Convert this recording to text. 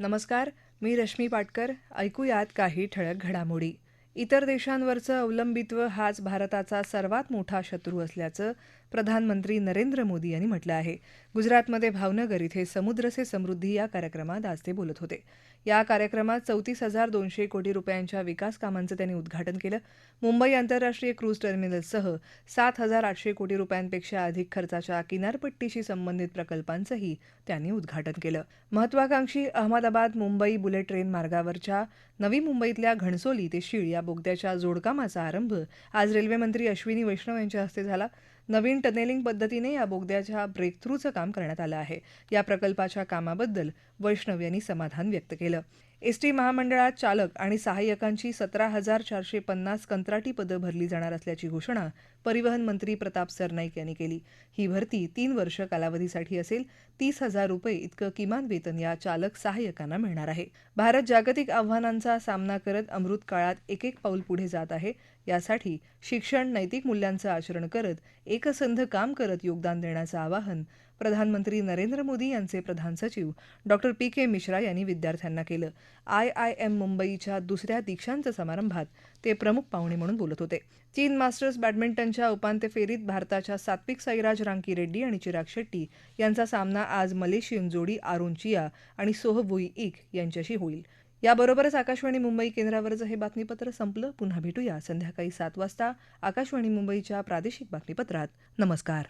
नमस्कार मी रश्मी पाटकर. ऐकूयात काही ठळक घडामोडी. इतर देशांवरचं अवलंबित्व हाच भारताचा सर्वात मोठा शत्रू असल्याचं प्रधानमंत्री नरेंद्र मोदी यांनी म्हटलं आहे. गुजरातमध्ये भावनगर इथे समुद्र से समृद्धी या कार्यक्रमात आज ते बोलत होते. या कार्यक्रमात चौतीस हजार दोनशे कोटी रुपयांच्या विकास कामांचं त्यांनी उद्घाटन केलं. मुंबई आंतरराष्ट्रीय क्रूज टर्मिनलसह सात हजार आठशे कोटी रुपयांपेक्षा अधिक खर्चाच्या किनारपट्टीशी संबंधित प्रकल्पांचंही त्यांनी उद्घाटन केलं. महत्वाकांक्षी अहमदाबाद मुंबई बुलेट ट्रेन मार्गावरच्या नवी मुंबईतल्या घणसोली ते शीळ या बोगद्याच्या जोडकामाचा आरंभ आज रेल्वेमंत्री अश्विनी वैष्णव यांच्या हस्ते झाला. नवीन टनेलिंग पद्धतीने या बोगद्याच्या ब्रेकथ्रूचं काम करण्यात आलं आहे. या प्रकल्पाच्या कामाबद्दल वैष्णव यांनी समाधान व्यक्त केलं. एसटी महामंडळात चालक आणि सहाय्यकांची सतरा हजार चारशे पन्नास कंत्राटी पदं भरली जाणार असल्याची घोषणा परिवहन मंत्री प्रताप सरनाईक यांनी केली. ही भरती तीन वर्ष कालावधीसाठी असेल. तीस हजार रुपये इतकं किमान वेतन या चालक सहाय्यकांना मिळणार आहे. भारत जागतिक आव्हानांचा सामना करत अमृत काळात एक एक पाऊल पुढे जात आहे. यासाठी शिक्षण नैतिक मूल्यांचं आचरण करत एकसंध काम करत योगदान देण्याचं आवाहन प्रधानमंत्री नरेंद्र मोदी यांचे प्रधान सचिव डॉक्टर पी के मिश्रा यांनी विद्यार्थ्यांना केलं. आय आय एम मुंबईच्या दुसऱ्या दीक्षांत समारंभात ते प्रमुख पाहुणे म्हणून बोलत होते. चीन मास्टर्स बॅडमिंटनच्या उपांत्य फेरीत भारताच्या सात्विक साईराज रांकी रेड्डी आणि चिराग शेट्टी यांचा सामना आज मलेशियन जोडी आरोन चिया आणि सोहबुई इक यांच्याशी होईल. याबरोबरच आकाशवाणी मुंबई केंद्रावरचं हे बातमीपत्र संपलं. पुन्हा भेटूया संध्याकाळी सात वाजता आकाशवाणी मुंबईच्या प्रादेशिक बातमीपत्रात. नमस्कार.